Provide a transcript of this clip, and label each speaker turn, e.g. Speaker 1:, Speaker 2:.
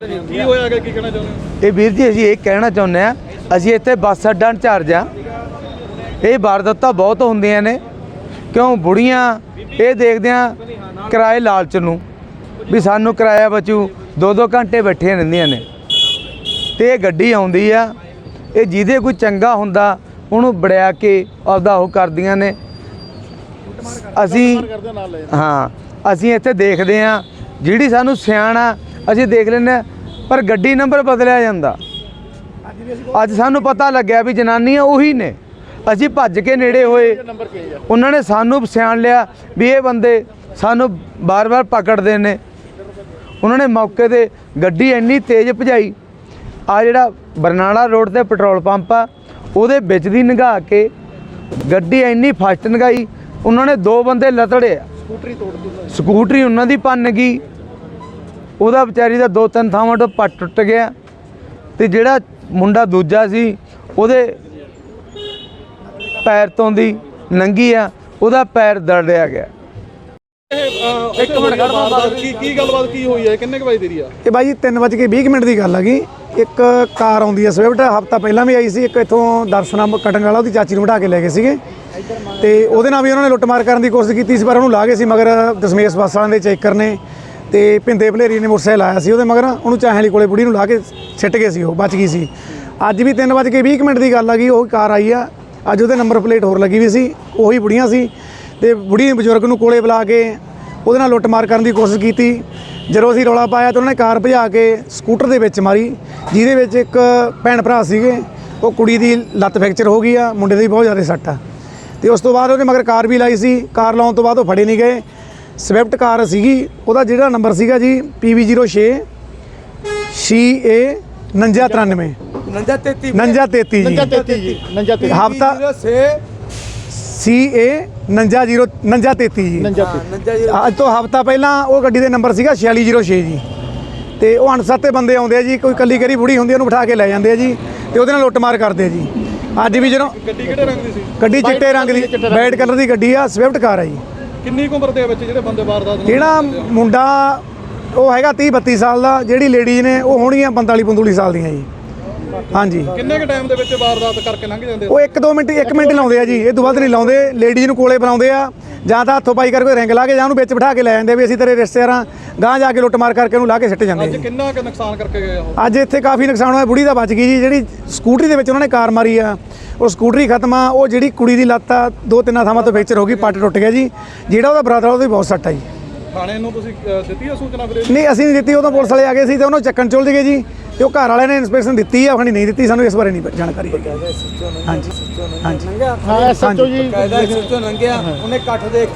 Speaker 1: ਕੀ ਹੋਇਆ ਹੈਗਾ ਕੀ ਕਹਿਣਾ ਚਾਹੁੰਦੇ ਹੋ?
Speaker 2: ਇਹ ਵੀਰ ਜੀ ਅਸੀਂ ਇਹ ਕਹਿਣਾ ਚਾਹੁੰਦੇ ਆ ਅਸੀਂ ਇੱਥੇ ਬੱਸ ਅੱਡਾ ਇੰਚਾਰਜ ਆ ਇਹ ਵਾਰਦਾਤਾਂ ਬਹੁਤ ਹੁੰਦੀਆਂ ਨੇ। ਕਿਉਂ? ਬੁੜੀਆਂ ਇਹ ਦੇਖਦੇ ਆ ਕਿਰਾਏ ਲਾਲਚ ਨੂੰ। ਵੀ ਸਾਨੂੰ ਕਿਰਾਇਆ ਬਚੂ ਦੋ ਦੋ ਘੰਟੇ ਬੈਠੀਆਂ ਰਹਿੰਦੀਆਂ ਨੇ। ਤੇ ਇਹ ਗੱਡੀ ਆਉਂਦੀ ਆ ਇਹ ਜਿਹਦੇ ਕੋਈ ਚੰਗਾ ਹੁੰਦਾ ਉਹਨੂੰ ਬੜਿਆ ਕੇ ਆਪਦਾ ਉਹ ਕਰਦੀਆਂ ਨੇ। ਅਸੀਂ ਹਾਂ ਅਸੀਂ ਇੱਥੇ ਦੇਖਦੇ ਆ ਜਿਹੜੀ ਸਾਨੂੰ ਸਿਆਣਾ ਅਸੀਂ ਦੇਖ ਲੈਂਦੇ ਪਰ ਗੱਡੀ ਨੰਬਰ ਬਦਲਿਆ ਜਾਂਦਾ। ਅੱਜ ਸਾਨੂੰ ਪਤਾ ਲੱਗਿਆ ਵੀ ਜਨਾਨੀਆਂ ਉਹੀ ਨੇ। ਅਸੀਂ ਭੱਜ ਕੇ ਨੇੜੇ ਹੋਏ। ਉਹਨਾਂ ਨੇ ਸਾਨੂੰ ਸਿਆਣ ਲਿਆ ਵੀ ਇਹ ਬੰਦੇ ਸਾਨੂੰ ਬਾਰ-ਬਾਰ ਪਕੜਦੇ ਨੇ। ਉਹਨਾਂ ਨੇ ਮੌਕੇ ਤੇ ਗੱਡੀ ਇੰਨੀ ਤੇਜ਼ ਭਜਾਈ। ਆ ਜਿਹੜਾ ਬਰਨਾਲਾ ਰੋਡ ਤੇ ਪੈਟਰੋਲ ਪੰਪ ਆ ਉਹਦੇ ਵਿੱਚ ਦੀ ਨਿਗਾਹ ਕੇ ਗੱਡੀ ਇੰਨੀ ਫਾਸਟ ਨਗਾਈ ਉਹਨਾਂ ਨੇ ਦੋ ਬੰਦੇ ਲਤੜੇ
Speaker 1: ਸਕੂਟਰੀ ਤੋੜ ਦਿੱਤੀ।
Speaker 2: ਸਕੂਟਰੀ ਉਹਨਾਂ ਦੀ ਭੰਨ ਗਈ। ਉਹਦਾ ਵਿਚਾਰੀ ਦਾ ਦੋ ਤਿੰਨ ਥਾਵਾਂ ਤੋਂ ਪੱਟ ਟੁੱਟ ਗਿਆ ਤੇ ਜਿਹੜਾ ਮੁੰਡਾ ਦੂਜਾ ਸੀ ਉਹਦੇ ਪੈਰ ਤੋਂ ਦੀ ਨੰਗੀ ਆ ਉਹਦਾ ਪੈਰ ਦਰੜਿਆ ਗਿਆ।
Speaker 1: ਇੱਕ ਮਿੰਟ ਕੀ ਕੀ ਗੱਲਬਾਤ ਕੀ ਹੋਈ ਹੈ? ਕਿੰਨੇ ਕੁ ਵਜੇ ਦੀ ਆ?
Speaker 3: ਇਹ ਬਾਈ 3:20 ਮਿੰਟ ਦੀ ਗੱਲ ਹੈਗੀ ਇੱਕ ਕਾਰ ਆਉਂਦੀ ਹੈ ਸਵਿਫਟ ਹਫਤਾ ਪਹਿਲਾਂ ਵੀ ਆਈ ਸੀ ਇੱਕ ਇੱਥੋਂ ਦਰਸ਼ਨਾ ਕਟੰਗ ਵਾਲਾ ਉਹਦੀ ਚਾਚੀ ਨੂੰ ਬਿਠਾ ਕੇ ਲੈ ਗਏ ਸੀਗੇ। ਤੇ ਉਹਦੇ ਨਾਲ ਵੀ ਉਹਨਾਂ ਨੇ ਲੁੱਟਮਾਰ ਕਰਨ ਦੀ ਕੋਸ਼ਿਸ਼ ਕੀਤੀ ਸੀ ਪਰ ਉਹਨੂੰ ਲਾ ਗਏ ਸੀ ਮਗਰ ਦਸ਼ਮੇਸ਼ ਬੱਸ ਵਾਲਿਆਂ ਦੇ ਚੈਕਰ ਨੇ ਤੇ ਭਿੰਦੇ ਭਲੇਰੀ ਨੇ ਮੋਟਰਸਾਈਕਲ ਆਇਆ ਸੀ ਉਹਦੇ ਮਗਰ, ਉਹਨੂੰ ਚਾਹੇ ਵਾਲੀ ਕੋਲੇ ਬੁੜੀ ਨੂੰ ਲਾ ਕੇ ਸਿੱਟ ਗਏ ਸੀ ਉਹ, ਬਚ ਗਈ ਸੀ। ਅੱਜ ਵੀ 3:20 ਮਿੰਟ ਦੀ ਗੱਲ ਆ ਗਈ, ਉਹ ਕਾਰ ਆਈ ਆ, ਅੱਜ ਉਹਦੇ ਨੰਬਰ ਪਲੇਟ ਹੋਰ ਲੱਗੀ ਵੀ ਸੀ, ਉਹੀ ਬੁੜੀਆਂ ਸੀ। ਤੇ ਬੁੜੀ ਬਜ਼ੁਰਗ ਨੂੰ ਕੋਲੇ ਬੁਲਾ ਕੇ ਉਹਦੇ ਨਾਲ ਲੁੱਟਮਾਰ ਕਰਨ ਦੀ ਕੋਸ਼ਿਸ਼ ਕੀਤੀ। ਜਦੋਂ ਅਸੀਂ ਰੌਲਾ ਪਾਇਆ ਤਾਂ ਉਹਨੇ ਕਾਰ ਭਜਾ ਕੇ ਸਕੂਟਰ ਦੇ ਵਿੱਚ ਮਾਰੀ, ਜਿਹਦੇ ਵਿੱਚ ਇੱਕ ਭੈਣ ਭਰਾ ਸੀਗੇ, ਉਹ ਕੁੜੀ ਦੀ ਲੱਤ ਫ੍ਰੈਕਚਰ ਹੋ ਗਈ ਆ, ਮੁੰਡੇ ਦੀ ਬਹੁਤ ਜ਼ਿਆਦਾ ਸੱਟ ਆ। ਤੇ ਉਸ ਤੋਂ ਬਾਅਦ ਉਹਨੇ ਮਗਰ ਕਾਰ ਵੀ ਲਾਈ ਸੀ, ਕਾਰ ਲਾਉਣ ਤੋਂ ਬਾਅਦ ਉਹ ਫੜੇ ਨਹੀਂ ਗਏ। ਸਵਿਫਟ ਕਾਰ ਸੀਗੀ ਉਹਦਾ ਜਿਹੜਾ ਨੰਬਰ ਸੀਗਾ ਜੀ PV06 CA 4993
Speaker 2: ਨੰਜਾ 33
Speaker 3: 4933
Speaker 1: ਨੰਜਾ
Speaker 3: ਜੀ।
Speaker 1: 33 ਜੀ। ਨੰਜਾ 33
Speaker 3: ਹਫਤਾ CA 49 4933 ਜੀ।
Speaker 1: ਨੰਜਾ 33
Speaker 3: ਅੱਜ ਤੋਂ ਹਫਤਾ ਪਹਿਲਾਂ ਉਹ ਗੱਡੀ ਦੇ ਨੰਬਰ ਸੀਗਾ 4606 ਜੀ। ਤੇ ਉਹ ਅਣਸੱਤੇ ਬੰਦੇ ਆਉਂਦੇ ਆ ਜੀ ਕੋਈ ਕੱਲੀ ਕਰੀ ਬੁੜੀ ਹੁੰਦੀ ਆ, ਉਹਨੂੰ ਬਿਠਾ ਕੇ ਲੈ ਜਾਂਦੇ ਆ ਜੀ ਤੇ ਉਹਦੇ ਨਾਲ ਲੁੱਟਮਾਰ ਕਰਦੇ ਆ ਜੀ। ਅੱਜ ਵੀ ਜਦੋਂ
Speaker 1: ਗੱਡੀ ਕਿਹੜੇ ਰੰਗ ਦੀ ਸੀ?
Speaker 3: ਗੱਡੀ ਚਿੱਟੇ ਰੰਗ ਦੀ ਵਾਈਟ ਕਲਰ ਦੀ ਗੱਡੀ ਆ ਸਵਿਫਟ ਕਾਰ ਆ ਜੀ।
Speaker 1: ਕਿੰਨੀ ਕੁ ਉਮਰ ਦੇ ਵਿੱਚ ਜਿਹੜੇ ਬੰਦੇ ਵਾਰਦਾਤ ਨੂੰ
Speaker 3: ਜਿਹੜਾ ਮੁੰਡਾ ਉਹ ਹੈਗਾ 30 32 ਸਾਲ ਦਾ ਜਿਹੜੀ ਲੇਡੀਜ਼ ਨੇ ਉਹ ਹੋਣਗੀਆਂ 45 45 ਸਾਲ ਦੀਆਂ ਜੀ। ਹਾਂਜੀ।
Speaker 1: ਕਿੰਨੇ ਕੁ ਟਾਈਮ ਦੇ ਵਿੱਚ ਵਾਰਦਾਤ ਕਰਕੇ ਲੰਘ ਜਾਂਦੇ
Speaker 3: ਉਹ 1-2 ਮਿੰਟ 1 ਮਿੰਟ ਲਾਉਂਦੇ ਆ ਜੀ ਇਹ ਤੋਂ ਵੱਧ ਨਹੀਂ ਲਾਉਂਦੇ। ਲੇਡੀਜ਼ ਨੂੰ ਕੋਲੇ ਬਣਾਉਂਦੇ ਆ ਜਾਂ ਤਾਂ ਹੱਥੋਂ ਪਾਈ ਕਰਕੇ ਰਿੰਗ ਲਾ ਕੇ ਜਾਂ ਉਹਨੂੰ ਵਿੱਚ ਬਿਠਾ ਕੇ ਲੈ ਜਾਂਦੇ ਵੀ ਅਸੀਂ ਤੇਰੇ ਰਿਸ਼ਤੇਦਾਰਾਂ ਗਾਂ ਜਾ ਕੇ ਲੁੱਟਮਾਰ ਕਰਕੇ ਉਹਨੂੰ ਲਾ ਕੇ ਸਿੱਟ ਜਾਂਦੇ ਆ
Speaker 1: ਅੱਜ ਕਿੰਨਾ ਕੁ ਨੁਕਸਾਨ ਕਰਕੇ ਗਏ ਉਹ?
Speaker 3: ਅੱਜ ਇੱਥੇ ਕਾਫੀ ਨੁਕਸਾਨ ਹੋਇਆ। ਬੁੜੀ ਦਾ ਬਚ ਗਈ ਜੀ ਜਿਹੜੀ ਸਕੂਟਰੀ ਦੇ ਵਿੱਚ ਉਹਨਾਂ ਨੇ ਕਾਰ ਮਾਰੀ ਆ। ਉਹ ਸਕੂਟਰੀ ਖਤਮ ਆ ਉਹ ਜਿਹੜੀ ਕੁੜੀ ਦੀ ਲੱਤ ਆ ਦੋ ਤਿੰਨਾਂ ਥਾਵਾਂ ਤੋਂ ਫ੍ਰੈਕਚਰ ਹੋ ਗਈ ਪੱਟ ਟੁੱਟ ਗਿਆ ਜੀ। ਜਿਹੜਾ ਉਹਦਾ ਬ੍ਰਦਰ ਉਹਦੀ ਬਹੁਤ ਸੱਟ ਆ ਜੀ।
Speaker 1: ਥਾਣੇ ਨੂੰ ਤੁਸੀਂ ਅ, ਦਿੱਤੀ ਆ ਸੂਚਨਾ ਫਿਰ?
Speaker 3: ਨਹੀਂ ਅਸੀਂ ਨਹੀਂ ਦਿੱਤੀ ਉਦੋਂ ਪੁਲਿਸ ਵਾਲੇ ਆ ਗਏ ਸੀ ਤੇ ਉਹਨੂੰ ਚੱਕਣ ਚੁੱਲ ਗਏ ਜੀ। ਤੇ ਉਹ ਘਰ ਵਾਲਿਆਂ ਨੇ ਇਨਸਪੈਕਸ਼ਨ ਦਿੱਤੀ ਆ ਖਣੀ ਨਹੀਂ ਦਿੱਤੀ ਸਾਨੂੰ ਇਸ ਬਾਰੇ ਨਹੀਂ ਜਾਣਕਾਰੀ ਹਾਂਜੀ ਹਾਂਜੀ।
Speaker 1: ਹਾਂ ਸੱਚੋ ਜੀ।
Speaker 2: ਕਾਇਦਾ ਸਿੱਟੋਂ ਲੰਘਿਆ ਉਹਨੇ ਕੱਠ ਦੇਖ